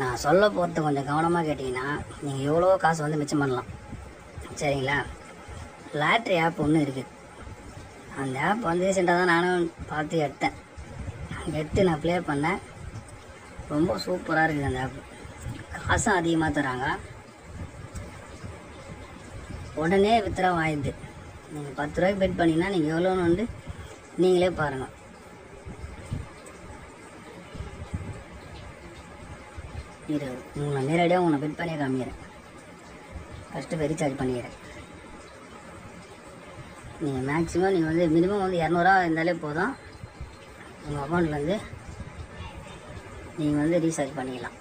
நான் சொல்ல போகிறது கொஞ்சம் கவனமாக கேட்டிங்கன்னா நீங்கள் எவ்வளோ காசு வந்து மிச்சம் பண்ணலாம். சரிங்களா? லாட்ரி ஆப் ஒன்று இருக்குது அந்த ஆப் வந்து ரீசெண்டாக தான் நானும் பார்த்து எடுத்தேன். எடுத்து நான் ப்ளே பண்ணேன். ரொம்ப சூப்பராக இருக்குது அந்த ஆப். காசும் அதிகமாக தராங்க. உடனே வித்திரம் வாய்ந்து நீங்கள் பத்து ரூபாய்க்கு பெட் பண்ணிங்கன்னா நீங்கள் எவ்வளோன்னு வந்து நீங்களே பாருங்கள் இரு உங்களை நேரடியாக உன்னை பில் பண்ணியே காமிக்கிறேன் ஃபஸ்ட்டு போய் ரீசார்ஜ் பண்ணிக்கிறேன் நீங்கள் மேக்ஸிமம் நீங்கள் வந்து மினிமம் வந்து இரநூறுவா இருந்தாலே போதும். உங்கள் அக்கௌண்ட்லேருந்து நீங்கள் வந்து ரீசார்ஜ் பண்ணிக்கலாம்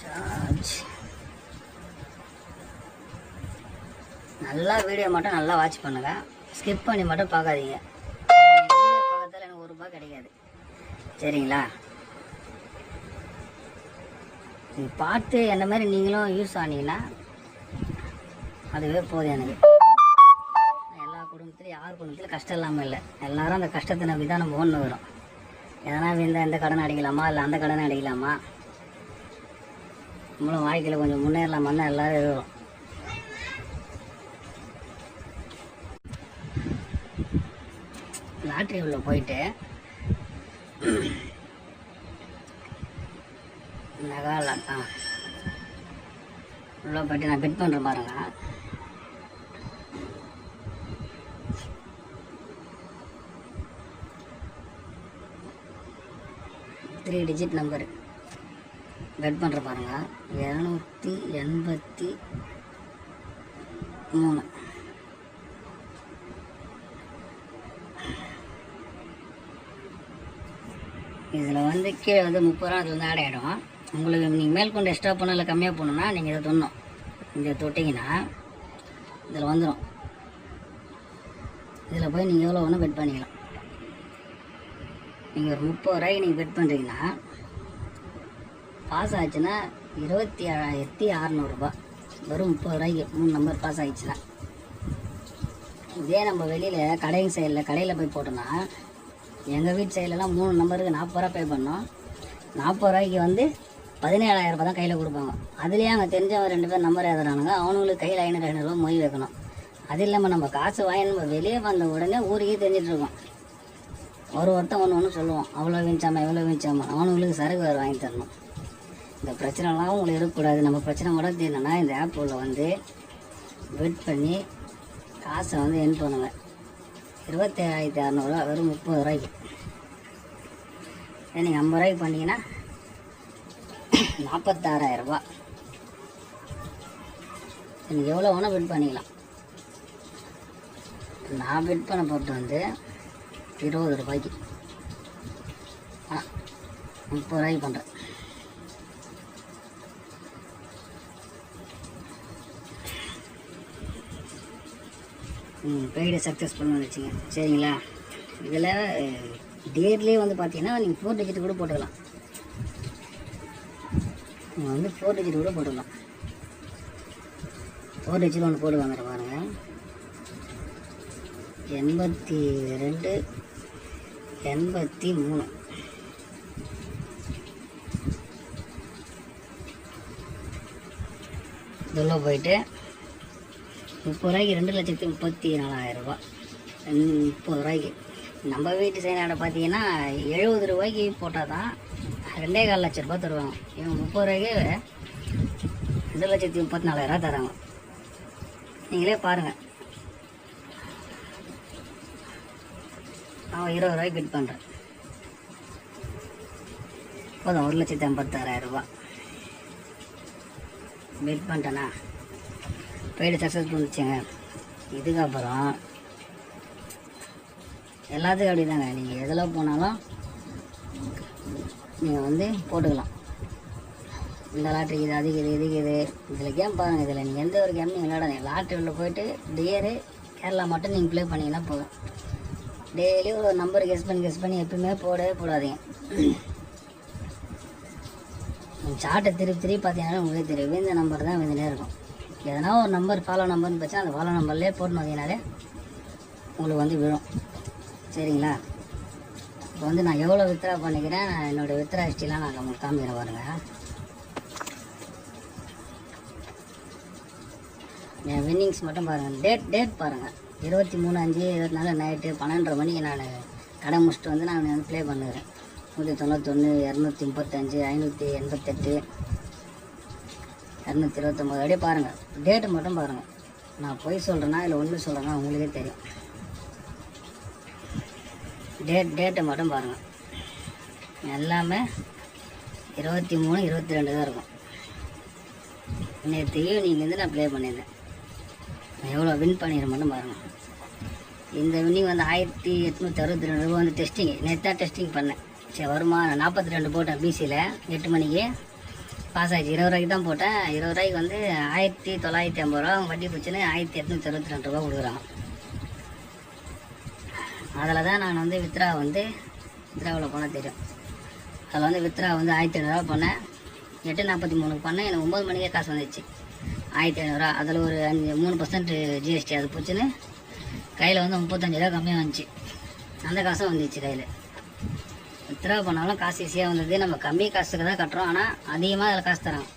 ஜார்ஜ் நல்லா வீடியோ மட்டும் நல்லா வாட்ச் பண்ணுங்க. ஸ்கிப் பண்ணி மட்டும் பார்க்காதீங்க. வீடியோ எனக்கு ஒரு ரூபாய் கிடைக்காது. சரிங்களா? நீ பார்த்து என்ன மாதிரி நீங்களும் யூஸ் ஆனீங்கன்னா அதுவே போதும் எனக்கு. எல்லா குடும்பத்துலையும் யார் குடும்பத்துலையும் கஷ்டம் இல்லாமல் இல்லை. எல்லாரும் அந்த கஷ்டத்தை நம்பி தான் நம்ம ஒன்று வரும். எதனா இந்த இந்த கடன் அடிக்கலாமா? இல்லை அந்த கடன் அடிக்கலாமா? நம்மளும் வாழ்க்கையில் கொஞ்சம் முன்னேறலாமா தான் எல்லாரும் எழுதுறோம் லாட்ரி உள்ள போயிட்டு நகா லாட்டா உள்ள போயிட்டு நான் பெட் பண்ணுறேன் பாருங்க. த்ரீ டிஜிட் நம்பரு பெட் பண்ணுற பாருங்க. இரநூத்தி எண்பத்தி மூணு. இதில் வந்து கீழே வந்து முப்பது ரூபா அது வந்து ஆட் ஆகிடும் உங்களுக்கு நீங்கள் மேல் கொண்டு எக்ஸ்ட்ரா பண்ண இல்லை கம்மியாக போகணுன்னா நீங்கள் இதை தொண்ணணும். இதை தொட்டிங்கன்னா இதில் வந்துடும் இதில் போய் நீங்கள் எவ்வளோ வேணும் பெட் பண்ணிக்கலாம். நீங்கள் ஒரு முப்பது ரூபாய்க்கு நீங்கள் பெட் பண்ணுறீங்கன்னா பாஸ் ஆச்சுன்னா இருபத்தி ஏழாயிரத்தி அறநூறுபா. வெறும் முப்பது ரூபாய்க்கு மூணு நம்பர் பாஸ் ஆகிடுச்சுன்னா இதே நம்ம வெளியில் கடைங்க சைடில் கடையில் போய் போட்டோம்னா எங்கள் வீட்டு சைட்லலாம் மூணு நம்பருக்கு நாற்பது ரூபா பே பண்ணோம். நாற்பது ரூபாய்க்கு வந்து பதினேழாயிரம் ரூபாய் தான் கையில் கொடுப்பாங்க. அதுலேயே அங்கே தெரிஞ்சவங்க ரெண்டு பேர் நம்பர் எழுதுறானுங்க அவனுங்களுக்கு கையில் ஐநூறு ஐநூறுரூவா மொய் வைக்கணும். அது இல்லாமல் நம்ம காசு வாங்கி நம்ம வெளியே வந்த உடனே ஊருக்கே தெரிஞ்சிட்ருக்கோம் ஒரு ஒருத்தன் ஒன்று ஒன்று சொல்லுவோம் அவ்வளோ வீஞ்சாமல் இவ்வளோ வீஞ்சாமல் அவனுங்களுக்கு சரக்கு வேறு வாங்கி தரணும். இந்த பிரச்சனைலாம் உங்களுக்கு இருக்கக்கூடாது நம்ம பிரச்சனை கூட தீரணும்னா இந்த ஆப் உள்ள வந்து வெயிட் பண்ணி காசை வந்து என் பண்ணுவேன் இருபத்தேழாயிரத்தி அறநூறுவா வெறும் முப்பது ரூபாய்க்கு. இதே நீங்கள் ஐம்பது ரூபாய்க்கு பண்ணிங்கன்னா நாற்பத்தாறாயிரம் ரூபா. நீங்கள் எவ்வளோ வேணால் பிட் பண்ணிக்கலாம். நான் பிட் பண்ண போட்டு வந்து இருபது ரூபாய்க்கு. ஆ முப்பது ரூபாய்க்கு பண்ணுறேன் ம் சக்ஸஸ் சக்ஸஸ்ஃபுல்னு வந்துச்சுங்க சரிங்களா? இதில் டேட்லேயே வந்து பார்த்தீங்கன்னா நீங்கள் ஃபோர் டிஜிட் கூட போட்டுக்கலாம். நீங்கள் வந்து ஃபோர் டிஜிட் கூட போட்டுக்கலாம். ஃபோர் டிஜிட் ஒன்று போடுவாங்க பாருங்க. எண்பத்தி ரெண்டு எண்பத்தி மூணு. இதில் போயிட்டு முப்பது ரூபாய்க்கு ரெண்டு லட்சத்தி முப்பத்தி நாலாயிரம் ரூபா ரெண்டு முப்பது ரூபாய்க்கு. நம்ம வீட்டு சைனாட பார்த்தீங்கன்னா எழுபது ரூபாய்க்கு போட்டால் தான் ரெண்டே கால் லட்ச ரூபா தருவாங்க. இவங்க முப்பது ரூபாய்க்கு ரெண்டு லட்சத்தி முப்பத்தி நாலாயிரம் தராங்க. நீங்களே பாருங்கள் நான் இருபது ரூபாய்க்கு பிட் பண்ணுறேன் போதும் ஒரு லட்சத்தி ஐம்பத்தாறாயிரம் ரூபா பிட் பண்ணிட்டேனா? பெய்டு சக்ஸஸ்ஃபுல் வந்துச்சுங்க இதுக்கப்புறம் எல்லாத்துக்கும் அப்படி தாங்க நீங்கள் எதில் போனாலும் நீங்கள் வந்து போட்டுக்கலாம். இந்த லாட்ரி இது அதுக்கு இது இதுக்கு இது. இதில் கேம் பாருங்கள் இதில் நீங்கள் எந்த ஒரு கேம் நீங்கள் விளையாடாதீங்க. லாட்ரி உள்ள போயிட்டு டியரு கேரளா மட்டும் நீங்கள் ப்ளே பண்ணிங்கன்னா போதும். டெய்லி ஒரு நம்பர் கெஸ் பண்ணி கெஸ் பண்ணி எப்பயுமே போடவே போடாதீங்க. சார்ட்டை திருப்பி திருப்பி பார்த்தீங்கன்னா உங்களுக்கு தெரியும். இந்த நம்பர் தான் வந்துனே இருக்கும். எதனா ஒரு நம்பர் ஃபாலோ நம்பர்னு பார்த்தா அந்த ஃபாலோ நம்பர்லேயே போட்டு வந்தீங்கனாலே உங்களுக்கு வந்து விழும். சரிங்களா? இப்போ வந்து நான் எவ்வளோ வித்ரா பண்ணிக்கிறேன்? என்னோடய வித்ரா ஹிஸ்ட்ரிலாம் நான் உங்களுக்கு காமிக்கிறேன் பாருங்கள் என் வின்னிங்ஸ் மட்டும் பாருங்கள் டேட் டேட் பாருங்கள் இருபத்தி மூணு அஞ்சு இருபத்தி நாலு நைட்டு பன்னெண்டரை மணிக்கு நான் கடை முடிச்சுட்டு வந்து நான் வந்து ப்ளே பண்ணுறேன் நூற்றி தொண்ணூத்தொன்று இரநூத்தி முப்பத்தஞ்சு ஐநூற்றி எண்பத்தெட்டு இரநூத்தி இருபத்தொம்போது அடி பாருங்கள் டேட்டு மட்டும் பாருங்கள் நான் பொய் சொல்கிறேன்னா இல்லை ஒன்று சொல்கிறேன்னா உங்களுக்கே தெரியும். டேட் டேட்டை மட்டும் பாருங்கள் எல்லாமே இருபத்தி மூணு இருபத்தி ரெண்டு தான் இருக்கும் நேற்று ஈவினிங்லேருந்து நான் ப்ளே பண்ணியிருந்தேன். நான் எவ்வளோ வின் பண்ணிடுறேன் மட்டும் பாருங்கள் இந்த வின்னிங் வந்து ஆயிரத்தி எட்நூற்றி அறுபத்தி ரெண்டு ரூபா வந்து டெஸ்டிங் நேற்று தான் டெஸ்டிங் பண்ணேன். சரி வருமா? நான் நாற்பத்தி ரெண்டு போட்டேன் பிசியில் எட்டு மணிக்கு. பாஸ் ஆகிடுச்சு இருபது ரூபாய்க்கு தான் போட்டேன். இருபது ரூபாய்க்கு வந்து ஆயிரத்தி தொள்ளாயிரத்தி ஐம்பது ரூபா வட்டி பிடிச்சின்னு ஆயிரத்தி எட்நூற்றி அறுபத்தி ரெண்டு ரூபா கொடுக்குறான் அதில் தான் நான் வந்து வித்ரா வந்து வித்ராவில் போனால் தெரியும். அதில் வந்து வித்ரா வந்து ஆயிரத்தி ஐநூறுரூவா பண்ணேன் எட்டு நாற்பத்தி மூணுக்கு பண்ணேன் எனக்கு ஒம்பது மணிக்கே காசு வந்துச்சு. ஆயிரத்தி ஐநூறுரூவா அதில் ஒரு அஞ்சு மூணு பர்சன்ட் ஜிஎஸ்டி அது பிடிச்சின்னு கையில் வந்து முப்பத்தஞ்சு ரூபா கம்மியாக வந்துச்சு. அந்த காசும் வந்துச்சு கையில். வித்ரா பண்ணாலும் காசு ஈஸியாக வந்தது. நம்ம கம்மி காசுக்கு தான் கட்டுறோம். ஆனால் அதிகமாக அதில் காசு தரோம்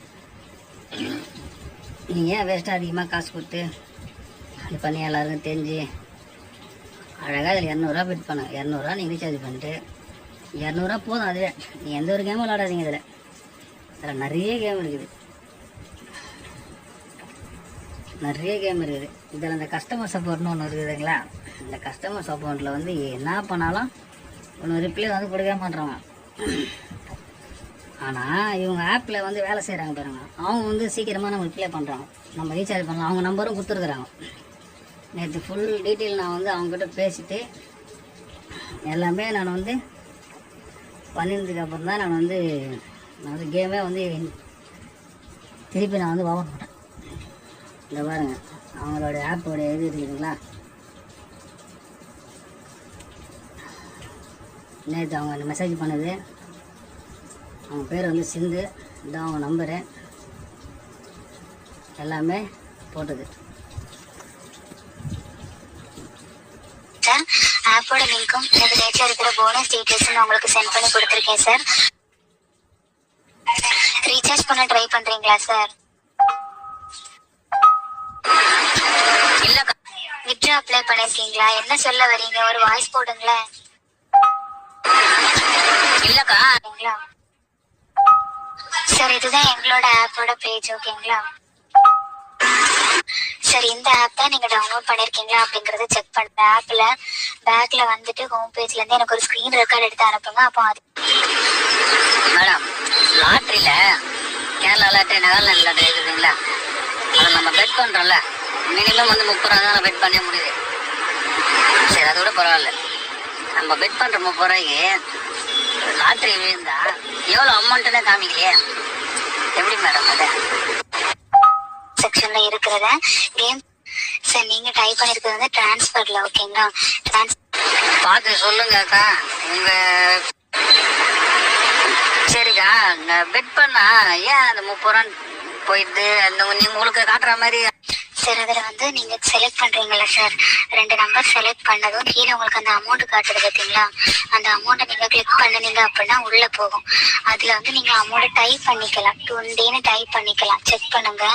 நீங்கள் ஏன் வேஸ்ட்டாக அதிகமாக காசு கொடுத்து? இது பண்ணி எல்லாருக்கும் தெரிஞ்சு. அழகாக இதில் இரநூறுவா பிட் பண்ண. இரநூறுவா நீங்கள் ரீசார்ஜ் பண்ணிட்டு இரநூறுவா போதும் அதுவே. நீங்கள் எந்த ஒரு கேமும் விளாடாதீங்க இதில். அதில் நிறைய கேம் இருக்குது. நிறைய கேம் இருக்குது. இதில் இந்த கஸ்டமர் சப்போர்ட்னு ஒன்று இருக்குதுங்களா இந்த கஸ்டமர் சப்போர்ட்டில் வந்து என்ன பண்ணாலும் ஒன்று ரிப்ளை வந்து கொடுக்க மாட்டுறாங்க ஆனால் இவங்க ஆப்பில் வந்து வேலை செய்கிறாங்க பாருங்க. அவங்க வந்து சீக்கிரமாக நம்ம ரிப்ளை பண்ணுறாங்க நம்ம ரீசார்ஜ் பண்ணலாம். அவங்க நம்பரும் கொடுத்துருக்குறாங்க. நேற்று ஃபுல் டீட்டெயில் நான் வந்து அவங்ககிட்ட பேசிவிட்டு எல்லாமே நான் வந்து பண்ணியிருந்ததுக்கப்புறம் அப்புறம் தான் நான் வந்து நான் வந்து கேமே வந்து திருப்பி நான் வந்து ஓப்பன் பண்ணேன் இந்த பாருங்கள் அவங்களோட ஆப்போடைய இது இருக்குதுங்களா நேற்று அவங்க மெசேஜ் பண்ணது. அவங்க பேர் வந்து சிந்து. இதான் அவங்க நம்பரு எல்லாமே போட்டது. சார் ஆப்போட லிங்க்கும் எனக்கு நேற்று இருக்கிற போனஸ் டீடைல்ஸ் உங்களுக்கு சென்ட் பண்ணி கொடுத்துருக்கேன் சார் ரீசார்ஜ் பண்ண ட்ரை பண்றீங்களா சார் இல்லைக்கா. விட்ரா அப்ளை பண்ணிருக்கீங்களா? என்ன சொல்ல வரீங்க? ஒரு வாய்ஸ் போடுங்களேன். இல்லைக்கா. சார் இதுதான் எங்களோட ஆப்போட பேஜ் ஓகேங்களா? சார் இந்த ஆப் தான் நீங்க டவுன்லோட் பண்ணிருக்கீங்களா அப்படிங்கறத செக் பண்ணுங்க ஆப்ல பேக்ல வந்துட்டு ஹோம் பேஜ்ல இருந்து எனக்கு ஒரு ஸ்கிரீன் ரெக்கார்ட் எடுத்து அனுப்புங்க. அப்போ அது மேடம் லாட்ரியில் கேரளா லாட்ரி நகாலாந்து லாட்ரி இருக்குதுங்களா அதில் நம்ம பெட் பண்ணுறோம்ல மினிமம் வந்து முப்பது ரூபா தான் பெட் பண்ண முடியுது. சரி அதை விட பரவாயில்ல. நம்ம பெட் பண்ணுற முப்பது ரூபாய்க்கு லாட்ரி விழுந்தா எவ்வளோ அமௌண்ட்டுன்னு காமிக்கலையே? எப்படி மேடம் அது? செக்ஷன்ல இருக்கிறத கேம் சார் நீங்க டைப் பண்ணிருக்கிறது வந்து டிரான்ஸ்ஃபர்ல ஓகேங்களா டிரான்ஸ் பார்த்து சொல்லுங்க அக்கா. உங்க சரிக்கா பெட் பண்ணா ஏன் அந்த முப்பது ரூபா போயிடுது? அந்த நீங்க உங்களுக்கு காட்டுற மாதிரி சார் அதில் வந்து நீங்கள் செலக்ட் பண்ணுறீங்களா சார் ரெண்டு நம்பர் செலக்ட் பண்ணதும் கீழே உங்களுக்கு அந்த அமௌண்ட் காட்டுது பார்த்தீங்களா அந்த அமௌண்ட்டை நீங்கள் கிளிக் பண்ணுனீங்க அப்படின்னா உள்ளே போகும். அதில் வந்து நீங்கள் அமௌண்ட்டை டைப் பண்ணிக்கலாம். டுவெண்டின்னு டைப் பண்ணிக்கலாம். செக் பண்ணுங்க.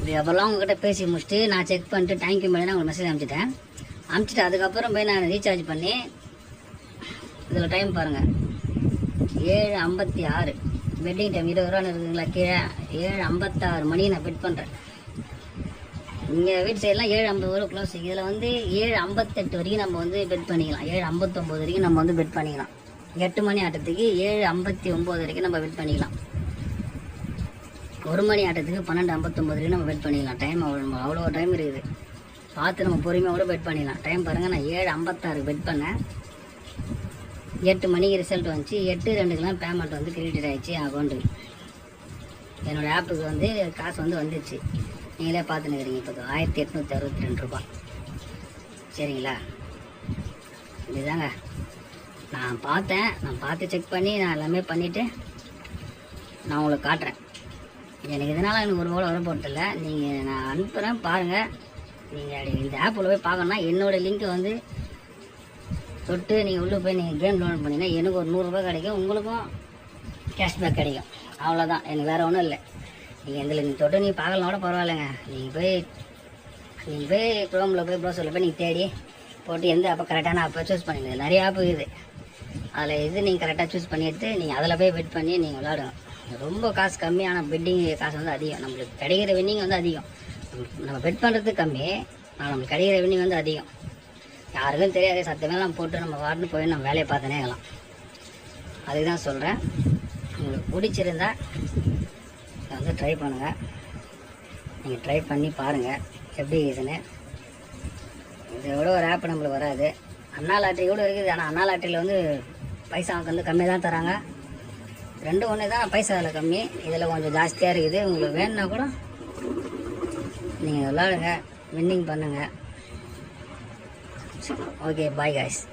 இது அப்போல்லாம் உங்ககிட்ட பேசி முடிச்சுட்டு நான் செக் பண்ணிட்டு தேங்க்யூ மேடம் உங்களுக்கு மெசேஜ் அனுப்பிச்சிட்டேன். அனுப்பிச்சிட்டு அதுக்கப்புறம் போய் நான் ரீசார்ஜ் பண்ணி இதில் டைம் பாருங்கள் ஏழு ஐம்பத்தி ஆறு. பெட்டிங் டைம் இருபது ரூபான்னு இருக்குதுங்களா? கீழே ஏழு ஐம்பத்தாறு மணி நான் பெட் பண்ணுறேன் இங்கே வீட்டு சைடெலாம் ஏழு ஐம்பது வரை க்ளோஸ் இதில் வந்து ஏழு ஐம்பத்தெட்டு வரைக்கும் நம்ம வந்து பெட் பண்ணிக்கலாம். ஏழு ஐம்பத்தொம்போது வரைக்கும் நம்ம வந்து பெட் பண்ணிக்கலாம். எட்டு மணி ஆட்டத்துக்கு ஏழு ஐம்பத்தி ஒம்பது வரைக்கும் நம்ம பெட் பண்ணிக்கலாம். ஒரு மணி ஆட்டத்துக்கு பன்னெண்டு ஐம்பத்தொம்பது வரைக்கும் நம்ம வெயிட் பண்ணிக்கலாம். டைம் அவ்வளோ அவ்வளோ டைம் இருக்குது. பார்த்து நம்ம பொறுமையாக கூட வெயிட் பண்ணிடலாம் டைம் பாருங்கள் நான் ஏழு ஐம்பத்தாறு வெயிட் பண்ணேன். எட்டு மணிக்கு ரிசல்ட் வந்துச்சு. எட்டு ரெண்டுக்கெலாம் பேமெண்ட் வந்து கிரெடிட் ஆகிடுச்சு அக்கௌண்ட்டுக்கு என்னோடய ஆப்புக்கு வந்து காசு வந்து வந்துடுச்சு நீங்களே பார்த்துன்னு இருக்கிறீங்க இப்போ ஆயிரத்தி எட்நூற்றி அறுபத்தி ரெண்டு ரூபாய் சரிங்களா? இதுதாங்க. நான் பார்த்தேன். நான் பார்த்து செக் பண்ணி நான் எல்லாமே பண்ணிவிட்டு நான் உங்களுக்கு காட்டுறேன். எனக்கு இதனால் எனக்கு ஒரு ரூபா வர போகிறதில்ல நீங்கள் நான் அனுப்புகிறேன் பாருங்கள் நீங்கள் இந்த ஆப்பில் போய் பார்க்கணுன்னா என்னோடய லிங்க்கை வந்து தொட்டு நீங்கள் உள்ளே போய் நீங்கள் கேம் டவுன்லோட் பண்ணிங்கன்னா எனக்கு ஒரு நூறுரூபா கிடைக்கும் உங்களுக்கும் கேஷ்பேக் கிடைக்கும். அவ்வளோதான் எனக்கு வேறு ஒன்றும் இல்லை. நீங்கள் எந்த நீங்கள் தொட்டு நீங்கள் பார்க்கலாம் கூட பரவாயில்லைங்க. நீங்கள் போய் நீங்கள் போய் க்ரோமில் போய் ப்ரௌசரில் போய் நீங்கள் தேடி போட்டு எந்த ஆப்பை கரெக்டான ஆப்பை சூஸ் பண்ணிடுங்க நிறைய ஆப் இருக்குது. அதில் இது நீங்கள் கரெக்டாக சூஸ் பண்ணி எடுத்து நீங்கள் அதில் போய் பெட் பண்ணி நீங்கள் விளாடுங்க ரொம்ப காசு கம்மியான பெட்டிங் காசு வந்து அதிகம். நம்மளுக்கு கிடைக்கிற வின்னிங் வந்து அதிகம். நம்ம- நம்ம பெட் பண்ணுறது கம்மி ஆனால் நம்மளுக்கு கிடைக்கிற வின்னிங் வந்து அதிகம். யாருக்கும் தெரியாது. சத்தமே நம்ம போட்டு நம்ம வார்டு போய் நம்ம வேலையை பார்த்துனே இருக்கலாம் அதுக்கு தான் சொல்கிறேன் உங்களுக்கு பிடிச்சிருந்தா இதை வந்து ட்ரை பண்ணுங்கள் நீங்கள் ட்ரை பண்ணி பாருங்கள் எப்படி இதுன்னு இதை விட ஒரு ஆப் நம்மளுக்கு வராது. அண்ணா லாட்ரி கூட இருக்குது. ஆனால் அண்ணா லாட்ரியில் வந்து பைசா வந்து கம்மியாக தான் தராங்க. ரெண்டு ஒன்று தான் பைசா அதில் கம்மி. இதில் கொஞ்சம் ஜாஸ்தியாக இருக்குது. உங்களுக்கு வேணும்னா கூட நீங்கள் விளாடுங்க வின்னிங் பண்ணுங்கள் Okay, bye guys.